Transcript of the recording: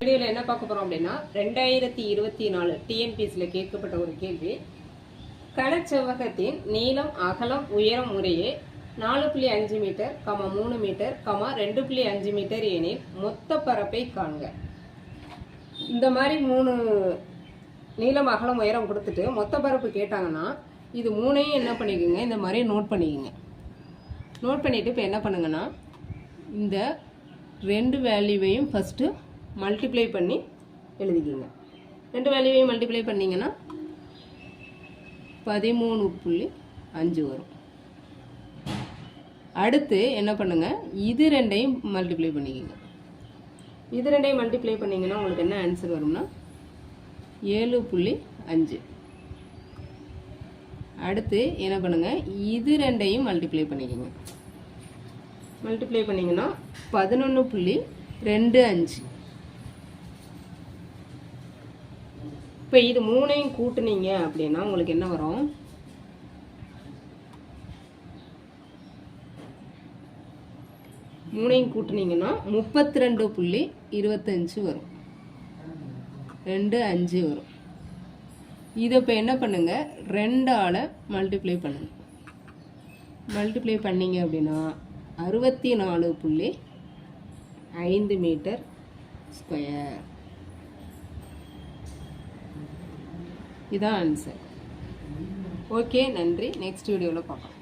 வீடியோவில் என்ன பார்க்க போறோம் அப்படின்னா ரெண்டாயிரத்தி இருபத்தி நாலு டிஎன்பிஎஸ்ல கேட்கப்பட்ட ஒரு கேள்வி. கனச்செவ்வகத்தின் நீளம் அகலம் உயரம் முறையே நாலு புள்ளி அஞ்சு மீட்டர் கமா மூணு மீட்டர் கமா ரெண்டு புள்ளி அஞ்சு மீட்டர் எனில் மொத்த பரப்பை காண்க. இந்த மாதிரி மூணு நீளம் அகலம் உயரம் கொடுத்துட்டு மொத்த பரப்பு கேட்டாங்கன்னா இது மூணையும் என்ன பண்ணிக்கோங்க இந்த மாதிரி நோட் பண்ணிக்கோங்க. நோட் பண்ணிவிட்டு இப்போ என்ன பண்ணுங்கன்னா இந்த ரெண்டு வேல்யூவையும் ஃபஸ்ட்டு மல்டிப்ளை பண்ணி எழுதிக்கிங்க. ரெண்டு வேல்யூவையும் மல்டிப்ளை பண்ணிங்கன்னா பதிமூணு புள்ளி அஞ்சு வரும். அடுத்து என்ன பண்ணுங்க இது ரெண்டையும் மல்டிப்ளை பண்ணிக்கோங்க. இது ரெண்டையும் மல்டிப்ளை பண்ணிங்கன்னா உங்களுக்கு என்ன ஆன்சர் வரும்னா ஏழு புள்ளி அஞ்சு. அடுத்து என்ன பண்ணுங்க? இது ரெண்டையும் மல்டிப்ளை பண்ணிக்கோங்க. மல்டிப்ளை பண்ணிங்கன்னா பதினொன்று புள்ளி ரெண்டு அஞ்சு. இப்போ இது மூணையும் கூட்டுனீங்க அப்படின்னா உங்களுக்கு என்ன வரும்? மூணையும் கூட்டுனீங்கன்னா முப்பத்தி ரெண்டு புள்ளி இருபத்தஞ்சு வரும். ரெண்டு அஞ்சு வரும். இதை இப்போ என்ன பண்ணுங்க? ரெண்டால் மல்டிப்ளை பண்ணுங்க. மல்டிப்ளை பண்ணீங்க அப்படின்னா அறுபத்தி நாலு புள்ளி ஐந்து மீட்டர் ஸ்கொயர் இதான் ஆன்சர் ஓகே நன்றி. நெக்ஸ்ட் வீடியோவில் பார்க்கலாம்.